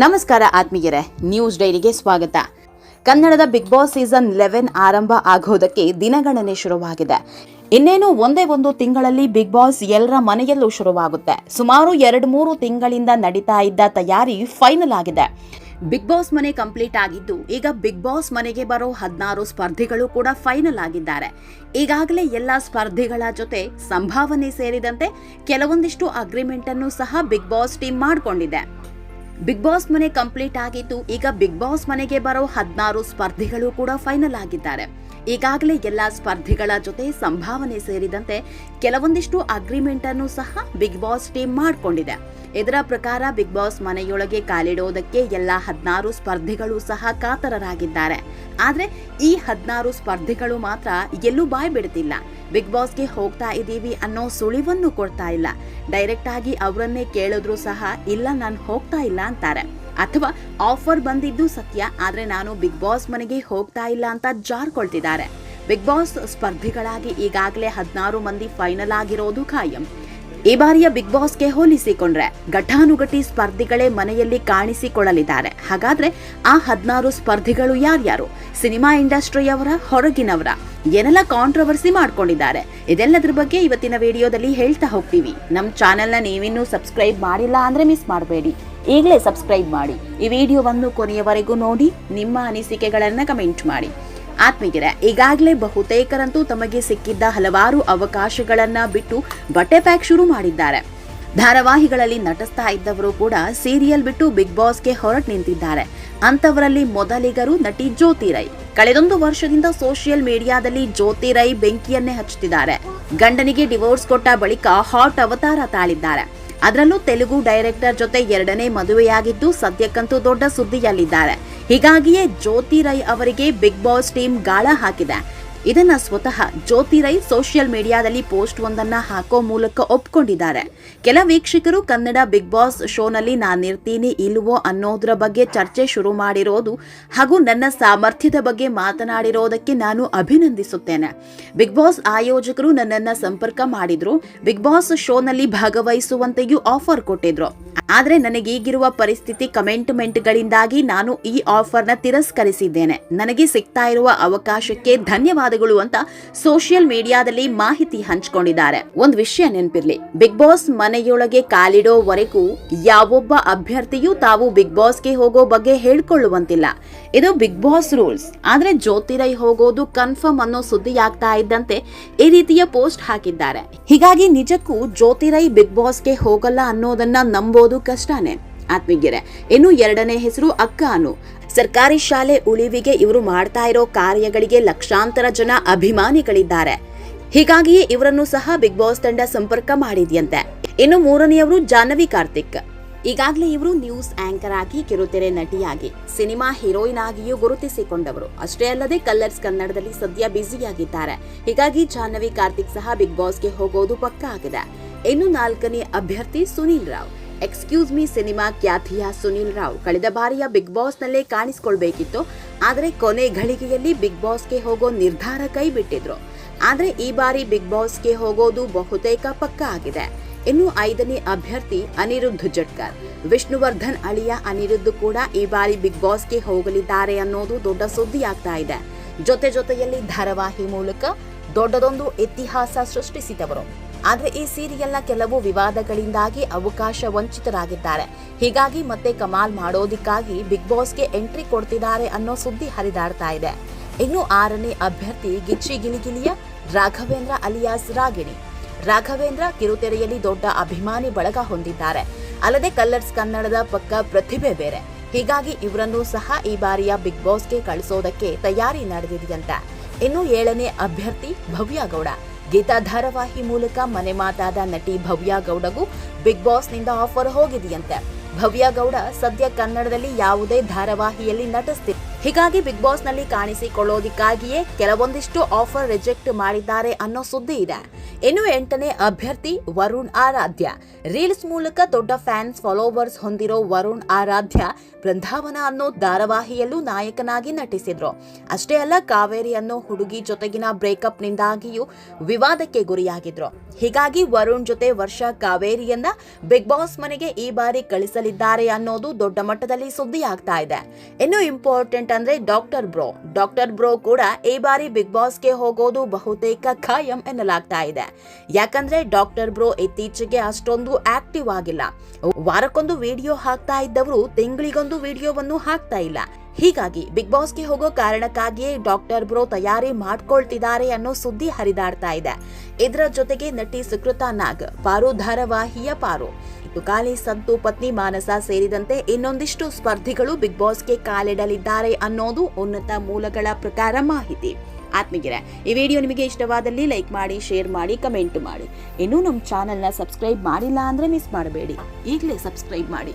ನಮಸ್ಕಾರ ಆತ್ಮೀಯರೇ, ನ್ಯೂಸ್ ಡೈರಿಗೆ ಸ್ವಾಗತ. ಕನ್ನಡದ ಬಿಗ್ ಬಾಸ್ ಸೀಸನ್ ಲೆವೆನ್ ಆರಂಭ ಆಗೋದಕ್ಕೆ ದಿನಗಣನೆ ಶುರುವಾಗಿದೆ. ಇನ್ನೇನು ಒಂದೇ ಒಂದು ತಿಂಗಳಲ್ಲಿ ಬಿಗ್ ಬಾಸ್ ಎಲ್ಲರ ಮನೆಯಲ್ಲೂ ಶುರುವಾಗುತ್ತೆ. ಸುಮಾರು ಎರಡು ಮೂರು ತಿಂಗಳಿಂದ ನಡೀತಾ ಇದ್ದ ತಯಾರಿ ಫೈನಲ್ ಆಗಿದೆ. ಬಿಗ್ ಬಾಸ್ ಮನೆ ಕಂಪ್ಲೀಟ್ ಆಗಿದ್ದು, ಈಗ ಬಿಗ್ ಬಾಸ್ ಮನೆಗೆ ಬರೋ ಹದಿನಾರು ಸ್ಪರ್ಧಿಗಳು ಕೂಡ ಫೈನಲ್ ಆಗಿದ್ದಾರೆ. ಈಗಾಗಲೇ ಎಲ್ಲ ಸ್ಪರ್ಧಿಗಳ ಜೊತೆ ಸಂಭಾವನೆ ಸೇರಿದಂತೆ ಕೆಲವೊಂದಿಷ್ಟು ಅಗ್ರಿಮೆಂಟ್ ಅನ್ನು ಸಹ ಬಿಗ್ ಬಾಸ್ ಟೀಮ್ ಮಾಡಿಕೊಂಡಿದೆ. ಬಿಗ್ ಬಾಸ್ ಮನೆ ಕಂಪ್ಲೀಟ್ ಆಗಿತ್ತು ಈಗ ಬಿಗ್ ಬಾಸ್ ಮನೆಗೆ ಬರೋ ಹದಿನಾರು ಸ್ಪರ್ಧಿಗಳು ಕೂಡ ಫೈನಲ್ ಆಗಿದ್ದಾರೆ. ಈಗಾಗಲೇ ಎಲ್ಲ ಸ್ಪರ್ಧಿಗಳ ಜೊತೆ ಸಂಭಾವನೆ ಸೇರಿದಂತೆ ಕೆಲವೊಂದಿಷ್ಟು ಅಗ್ರಿಮೆಂಟ್ ಅನ್ನು ಸಹ ಬಿಗ್ ಬಾಸ್ ಟೀಮ್ ಮಾಡಿಕೊಂಡಿದೆ. ಇದರ ಪ್ರಕಾರ ಬಿಗ್ ಬಾಸ್ ಮನೆಯೊಳಗೆ ಕಾಲಿಡೋದಕ್ಕೆ ಎಲ್ಲ ಹದಿನಾರು ಸ್ಪರ್ಧಿಗಳು ಸಹ ಕಾತರರಾಗಿದ್ದಾರೆ. ಆದರೆ ಈ ಹದಿನಾರು ಸ್ಪರ್ಧಿಗಳು ಮಾತ್ರ ಎಲ್ಲೂ ಬಾಯ್ ಬಿಡ್ತಿಲ್ಲ ಬಿಗ್ ಬಾಸ್ಗೆ ಹೋಗ್ತಾ ಇದ್ದೀವಿ ಅನ್ನೋ ಸುಳಿವನ್ನು ಕೊಡ್ತಾ ಇಲ್ಲ. ಡೈರೆಕ್ಟ್ ಆಗಿ ಅವರನ್ನೇ ಕೇಳಿದ್ರು ಸಹ ಇಲ್ಲ, ನಾನು ಹೋಗ್ತಾ ಇಲ್ಲ ಅಂತಾರೆ. ಅಥವಾ ಆಫರ್ ಬಂದಿದ್ದು ಸತ್ಯ, ಆದರೆ ನಾನು ಬಿಗ್ ಬಾಸ್ ಮನೆಗೆ ಹೋಗ್ತಾ ಇಲ್ಲ ಅಂತ ಜಾರ್ಕೊಳ್ತಿದ್ದಾರೆ. ಬಿಗ್ ಬಾಸ್ ಸ್ಪರ್ಧಿಗಳಾಗಿ ಈಗಾಗಲೇ ಹದಿನಾರು ಮಂದಿ ಫೈನಲ್ ಆಗಿರೋದು ಖಾಯಂ. ಈ ಬಾರಿಯ ಬಿಗ್ ಬಾಸ್ಗೆ ಹೋಲಿಸಿಕೊಂಡ್ರೆ ಘಟಾನುಘಟಿ ಸ್ಪರ್ಧಿಗಳೇ ಮನೆಯಲ್ಲಿ ಕಾಣಿಸಿಕೊಳ್ಳಲಿದ್ದಾರೆ. ಹಾಗಾದ್ರೆ ಆ ಹದಿನಾರು ಸ್ಪರ್ಧಿಗಳು ಯಾರ್ಯಾರು? ಸಿನಿಮಾ ಇಂಡಸ್ಟ್ರಿಯವರ, ಹೊರಗಿನವರ? ಏನೆಲ್ಲ ಕಾಂಟ್ರವರ್ಸಿ ಮಾಡ್ಕೊಂಡಿದ್ದಾರೆ? ಇದೆಲ್ಲದ್ರ ಬಗ್ಗೆ ಇವತ್ತಿನ ವಿಡಿಯೋದಲ್ಲಿ ಹೇಳ್ತಾ ಹೋಗ್ತೀವಿ. ನಮ್ಮ ಚಾನೆಲ್ನ ನೀವಿನ್ನೂ ಸಬ್ಸ್ಕ್ರೈಬ್ ಮಾಡಿಲ್ಲ ಅಂದ್ರೆ ಮಿಸ್ ಮಾಡಬೇಡಿ. ಈಗಲೇ ಸಬ್ಸ್ಕ್ರೈಬ್ ಮಾಡಿ. ಈ ವಿಡಿಯೋವನ್ನು ಕೊನೆಯವರೆಗೂ ನೋಡಿ, ನಿಮ್ಮ ಅನಿಸಿಕೆಗಳನ್ನು ಕಮೆಂಟ್ ಮಾಡಿ. ಆತ್ಮೀಗೆರೆ ಈಗಾಗಲೇ ಬಹುತೇಕರಂತೂ ತಮಗೆ ಸಿಕ್ಕಿದ್ದ ಹಲವಾರು ಅವಕಾಶಗಳನ್ನ ಬಿಟ್ಟು ಬಟ್ಟೆ ಪ್ಯಾಕ್ ಶುರು ಮಾಡಿದ್ದಾರೆ. ಧಾರಾವಾಹಿಗಳಲ್ಲಿ ನಟಿಸ್ತಾ ಇದ್ದವರು ಕೂಡ ಸೀರಿಯಲ್ ಬಿಟ್ಟು ಬಿಗ್ ಬಾಸ್ಗೆ ಹೊರಟು ನಿಂತಿದ್ದಾರೆ. ಅಂಥವರಲ್ಲಿ ಮೊದಲಿಗರು ನಟಿ ಜ್ಯೋತಿ ರೈ. ಕಳೆದೊಂದು ವರ್ಷದಿಂದ ಸೋಷಿಯಲ್ ಮೀಡಿಯಾದಲ್ಲಿ ಜ್ಯೋತಿ ರೈ ಬೆಂಕಿಯನ್ನೇ ಹಚ್ಚುತ್ತಿದ್ದಾರೆ. ಗಂಡನಿಗೆ ಡಿವೋರ್ಸ್ ಕೊಟ್ಟ ಬಳಿಕ ಹಾಟ್ ಅವತಾರ ತಾಳಿದ್ದಾರೆ. ಅದರಲ್ಲೂ ತೆಲುಗು ಡೈರೆಕ್ಟರ್ ಜೊತೆ ಎರಡನೇ ಮದುವೆಯಾಗಿದ್ದು ಸದ್ಯಕ್ಕಂತೂ ದೊಡ್ಡ ಸುದ್ದಿಯಲ್ಲಿದ್ದಾರೆ. ಹೀಗಾಗಿಯೇ ಜ್ಯೋತಿ ರೈ ಅವರಿಗೆ ಬಿಗ್ ಬಾಸ್ ಟೀಮ್ ಗಾಳ ಹಾಕಿದೆ. ಇದನ್ನ ಸ್ವತಃ ಜ್ಯೋತಿ ರೈ ಸೋಷಿಯಲ್ ಮೀಡಿಯಾದಲ್ಲಿ ಪೋಸ್ಟ್ ಒಂದನ್ನ ಹಾಕೋ ಮೂಲಕ ಒಪ್ಕೊಂಡಿದ್ದಾರೆ. ಕೆಲ ವೀಕ್ಷಕರು ಕನ್ನಡ ಬಿಗ್ ಬಾಸ್ ಶೋನಲ್ಲಿ ನಾನಿರ್ತೀನಿ ಇಲ್ವೋ ಅನ್ನೋದ್ರ ಬಗ್ಗೆ ಚರ್ಚೆ ಶುರು ಮಾಡಿರೋದು ಹಾಗೂ ನನ್ನ ಸಾಮರ್ಥ್ಯದ ಬಗ್ಗೆ ಮಾತನಾಡಿರೋದಕ್ಕೆ ನಾನು ಅಭಿನಂದಿಸುತ್ತೇನೆ. ಬಿಗ್ ಬಾಸ್ ಆಯೋಜಕರು ನನ್ನನ್ನ ಸಂಪರ್ಕ ಮಾಡಿದ್ರು, ಬಿಗ್ ಬಾಸ್ ಶೋನಲ್ಲಿ ಭಾಗವಹಿಸುವಂತೆಯೂ ಆಫರ್ ಕೊಟ್ಟಿದ್ರು. ಆದ್ರೆ ನನಗೀಗಿರುವ ಪರಿಸ್ಥಿತಿ ಕಮೆಂಟ್ಮೆಂಟ್ಗಳಿಂದಾಗಿ ನಾನು ಈ ಆಫರ್ನ ತಿರಸ್ಕರಿಸಿದ್ದೇನೆ. ನನಗೆ ಸಿಗ್ತಾ ಇರುವ ಅವಕಾಶಕ್ಕೆ ಧನ್ಯವಾದಗಳು ಅಂತ ಸೋಷಿಯಲ್ ಮೀಡಿಯಾದಲ್ಲಿ ಮಾಹಿತಿ ಹಂಚಿಕೊಂಡಿದ್ದಾರೆ. ಒಂದು ವಿಷಯ ನೆನಪಿರ್ಲಿ. ಬಿಗ್ ಬಾಸ್ ಮನೆಯೊಳಗೆ ಕಾಲಿಡೋವರೆಗೂ ಯಾವೊಬ್ಬ ಅಭ್ಯರ್ಥಿಯೂ ತಾವು ಬಿಗ್ ಬಾಸ್ಗೆ ಹೋಗೋ ಬಗ್ಗೆ ಹೇಳ್ಕೊಳ್ಳುವಂತಿಲ್ಲ. ಇದು ಬಿಗ್ ಬಾಸ್ ರೂಲ್ಸ್. ಆದ್ರೆ ಜ್ಯೋತಿರೈ ಹೋಗೋದು ಕನ್ಫರ್ಮ್ ಅನ್ನೋ ಸುದ್ದಿ ಆಗ್ತಾ ಇದ್ದಂತೆ ಈ ರೀತಿಯ ಪೋಸ್ಟ್ ಹಾಕಿದ್ದಾರೆ. ಹೀಗಾಗಿ ನಿಜಕ್ಕೂ ಜ್ಯೋತಿರೈ ಬಿಗ್ ಬಾಸ್ಗೆ ಹೋಗಲ್ಲ ಅನ್ನೋದನ್ನ ನಂಬೋದು ಕಷ್ಟನೇ. ಆತ್ಮೀಗೆರೆ ಇನ್ನು ಎರಡನೇ ಹೆಸರು ಅಕ್ಕ ಅನು ಸರ್ಕಾರಿ ಶಾಲೆ ಉಳಿವಿಗೆ ಇವರು ಮಾಡ್ತಾ ಇರೋ ಕಾರ್ಯಗಳಿಗೆ ಲಕ್ಷಾಂತರ ಜನ ಅಭಿಮಾನಿಗಳಿದ್ದಾರೆ. ಹೀಗಾಗಿಯೇ ಇವರನ್ನು ಸಹ ಬಿಗ್ ಬಾಸ್ ತಂಡ ಸಂಪರ್ಕ ಮಾಡಿದ್ಯಂತೆ. ಇನ್ನು ಮೂರನೆಯವರು ಜಾಹ್ನವಿ ಕಾರ್ತಿಕ್. ಈಗಾಗಲೇ ಇವರು ನ್ಯೂಸ್ ಆಂಕರ್ ಆಗಿ ಕಿರುತೆರೆ ನಟಿಯಾಗಿ, ಸಿನಿಮಾ ಹೀರೋಯಿನ್ ಆಗಿಯೂ ಗುರುತಿಸಿಕೊಂಡವರು. ಅಷ್ಟೇ ಅಲ್ಲದೆ ಕಲರ್ಸ್ ಕನ್ನಡದಲ್ಲಿ ಸದ್ಯ ಬ್ಯುಸಿಯಾಗಿದ್ದಾರೆ. ಹೀಗಾಗಿ ಜಾಹ್ನವಿ ಕಾರ್ತಿಕ್ ಸಹ ಬಿಗ್ ಬಾಸ್ಗೆ ಹೋಗೋದು ಪಕ್ಕ ಆಗಿದೆ. ಇನ್ನು ನಾಲ್ಕನೇ ಅಭ್ಯರ್ಥಿ Sunil Rao. Excuse me cinema ಖ್ಯಾತಿಯ ಸುನೀಲ್ ರಾವ್. ಕಳೆದ ಬಾರಿಯ ಬಿಗ್ ಬಾಸ್ ನಲ್ಲೇ ಕಾಣಿಸಿಕೊಳ್ಬೇಕಿತ್ತು. ಆದರೆ ಕೊನೆ ಘಳಿಗೆಯಲ್ಲಿ ಬಿಗ್ ಬಾಸ್ಗೆ ಹೋಗೋ ನಿರ್ಧಾರ ಕೈ ಬಿಟ್ಟಿದ್ರು. ಆದ್ರೆ ಈ ಬಾರಿ ಬಿಗ್ ಬಾಸ್ಗೆ ಹೋಗೋದು ಬಹುತೇಕ ಪಕ್ಕ ಆಗಿದೆ. ಇನ್ನು ಐದನೇ ಅಭ್ಯರ್ಥಿ ಅನಿರುದ್ಧ ಜಟ್ಕರ್. ವಿಷ್ಣುವರ್ಧನ್ ಅಳಿಯ ಅನಿರುದ್ಧ ಕೂಡ ಈ ಬಾರಿ ಬಿಗ್ ಬಾಸ್ಗೆ ಹೋಗಲಿದ್ದಾರೆ ಅನ್ನೋದು ದೊಡ್ಡ ಸುದ್ದಿ ಆಗ್ತಾ ಇದೆ. ಜೊತೆ ಜೊತೆಯಲ್ಲಿ ಧಾರಾವಾಹಿ ಮೂಲಕ ದೊಡ್ಡದೊಂದು ಇತಿಹಾಸ ಸೃಷ್ಟಿಸಿದವರು. ಆದ್ರೆ ಈ ಸೀರಿಯಲ್ನ ಕೆಲವು ವಿವಾದಗಳಿಂದಾಗಿ ಅವಕಾಶ ವಂಚಿತರಾಗಿದ್ದಾರೆ. ಹೀಗಾಗಿ ಮತ್ತೆ ಕಮಾಲ್ ಮಾಡೋದಿಕ್ಕಾಗಿ ಬಿಗ್ ಬಾಸ್ಗೆ ಎಂಟ್ರಿ ಕೊಡ್ತಿದ್ದಾರೆ ಅನ್ನೋ ಸುದ್ದಿ ಹರಿದಾಡ್ತಾ ಇದೆ. ಇನ್ನು ಆರನೇ ಅಭ್ಯರ್ಥಿ ಗಿಚ್ಚಿ ಗಿಲಿಗಿಲಿಯ ರಾಘವೇಂದ್ರ ಅಲಿಯಾಸ್ ರಾಗಿಣಿ. ರಾಘವೇಂದ್ರ ಕಿರುತೆರೆಯಲ್ಲಿ ದೊಡ್ಡ ಅಭಿಮಾನಿ ಬಳಗ ಹೊಂದಿದ್ದಾರೆ. ಅಲ್ಲದೆ ಕಲ್ಲರ್ಸ್ ಕನ್ನಡದ ಪಕ್ಕ ಪ್ರತಿಭೆ ಬೇರೆ. ಹೀಗಾಗಿ ಇವರನ್ನು ಸಹ ಈ ಬಾರಿಯ ಬಿಗ್ ಬಾಸ್ಗೆ ಕಳಿಸೋದಕ್ಕೆ ತಯಾರಿ ನಡೆದಿದೆಯಂತೆ. ಇನ್ನು ಏಳನೇ ಅಭ್ಯರ್ಥಿ ಭವ್ಯ ಗೌಡ. ಗೀತಾ ಧಾರಾವಾಹಿ ಮೂಲಕ ಮನೆ ಮಾತಾದ ನಟಿ ಭವ್ಯ ಗೌಡಗೂ ಬಿಗ್ ಬಾಸ್ನಿಂದ ಆಫರ್ ಹೋಗಿದೆಯಂತೆ. ಭವ್ಯ ಗೌಡ ಸದ್ಯ ಕನ್ನಡದಲ್ಲಿ ಯಾವುದೇ ಧಾರಾವಾಹಿಯಲ್ಲಿ ನಟಿಸ್ತಿಲ್ಲ ಹೀಗಾಗಿ ಬಿಗ್ ಬಾಸ್ನಲ್ಲಿ ಕಾಣಿಸಿಕೊಳ್ಳೋದಿಕ್ಕಾಗಿಯೇ ಕೆಲವೊಂದಿಷ್ಟು ಆಫರ್ ರಿಜೆಕ್ಟ್ ಮಾಡಿದ್ದಾರೆ ಅನ್ನೋ ಸುದ್ದಿ ಇದೆ. ಇನ್ನು ಎಂಟನೇ ಅಭ್ಯರ್ಥಿ ವರುಣ್ ಆರಾಧ್ಯ. ರೀಲ್ಸ್ ಮೂಲಕ ದೊಡ್ಡ ಫ್ಯಾನ್ಸ್, ಫಾಲೋವರ್ಸ್ ಹೊಂದಿರೋ ವರುಣ್ ಆರಾಧ್ಯ ಬೃಂದಾವನ ಅನ್ನೋ ಧಾರಾವಾಹಿಯಲ್ಲೂ ನಾಯಕನಾಗಿ ನಟಿಸಿದ್ರು. ಅಷ್ಟೇ ಅಲ್ಲ, ಕಾವೇರಿ ಅನ್ನೋ ಹುಡುಗಿ ಜೊತೆಗಿನ ಬ್ರೇಕಪ್ ನಿಂದಾಗಿಯೂ ವಿವಾದಕ್ಕೆ ಗುರಿಯಾಗಿದ್ರು. ಹೀಗಾಗಿ ವರುಣ್ ಜೊತೆ ವರ್ಷ ಕಾವೇರಿಯನ್ನ ಬಿಗ್ ಬಾಸ್ ಮನೆಗೆ ಈ ಬಾರಿ ಕಳಿಸಲಿದ್ದಾರೆ ಅನ್ನೋದು ದೊಡ್ಡ ಮಟ್ಟದಲ್ಲಿ ಸುದ್ದಿ ಆಗ್ತಾ ಇದೆ. ಇನ್ನು ಇಂಪಾರ್ಟೆಂಟ್ ಅಂದ್ರೆ ಡಾಕ್ಟರ್ ಬ್ರೋ. ಡಾಕ್ಟರ್ ಬ್ರೋ ಕೂಡ ಈ ಬಾರಿ ಬಿಗ್ ಬಾಸ್ಗೆ ಹೋಗೋದು ಬಹುತೇಕ ಖಾಯಂ ಎನ್ನಲಾಗ್ತಾ ಇದೆ. ಯಾಕಂದ್ರೆ ಡಾಕ್ಟರ್ ಬ್ರೋ ಇತ್ತೀಚೆಗೆ ಅಷ್ಟೊಂದು ಆಕ್ಟಿವ್ ಆಗಿಲ್ಲ. ವಾರಕ್ಕೊಂದು ವಿಡಿಯೋ ಹಾಕ್ತಾ ಇದ್ದವರು ತಿಂಗಳಿಗೊಂದು ವಿಡಿಯೋವನ್ನು ಹಾಕ್ತಾ ಇಲ್ಲ. ಹೀಗಾಗಿ ಬಿಗ್ ಬಾಸ್ಗೆ ಹೋಗೋ ಕಾರಣಕ್ಕಾಗಿಯೇ ಡಾಕ್ಟರ್ ಬ್ರೋ ತಯಾರಿ ಮಾಡ್ಕೊಳ್ತಿದ್ದಾರೆ ಅನ್ನೋ ಸುದ್ದಿ ಹರಿದಾಡ್ತಾ ಇದೆ. ಇದರ ಜೊತೆಗೆ ನಟಿ ಸುಕೃತಾ ನಾಗ್ ಪಾರು ಧಾರಾವಾಹಿಯ ಪಾರು. ತುಕಾಲಿ ಸಂತು, ಪತ್ನಿ, ಮಾನಸ ಸೇರಿದಂತೆ ಇನ್ನೊಂದಿಷ್ಟು ಸ್ಪರ್ಧಿಗಳು ಬಿಗ್ ಬಾಸ್ಗೆ ಕಾಲಿಡಲಿದ್ದಾರೆ ಅನ್ನೋದು ಉನ್ನತ ಮೂಲಗಳ ಪ್ರಕಾರ ಮಾಹಿತಿ. ಆತ್ಮಗಿರ ಈ ವಿಡಿಯೋ ನಿಮಗೆ ಇಷ್ಟವಾದಲ್ಲಿ ಲೈಕ್ ಮಾಡಿ, ಶೇರ್ ಮಾಡಿ, ಕಮೆಂಟ್ ಮಾಡಿ. ಇನ್ನೂ ನಮ್ಮ ಚಾನಲ್ನ ಸಬ್ಸ್ಕ್ರೈಬ್ ಮಾಡಿಲ್ಲ ಅಂದರೆ ಮಿಸ್ ಮಾಡಬೇಡಿ. ಈಗಲೇ ಸಬ್ಸ್ಕ್ರೈಬ್ ಮಾಡಿ.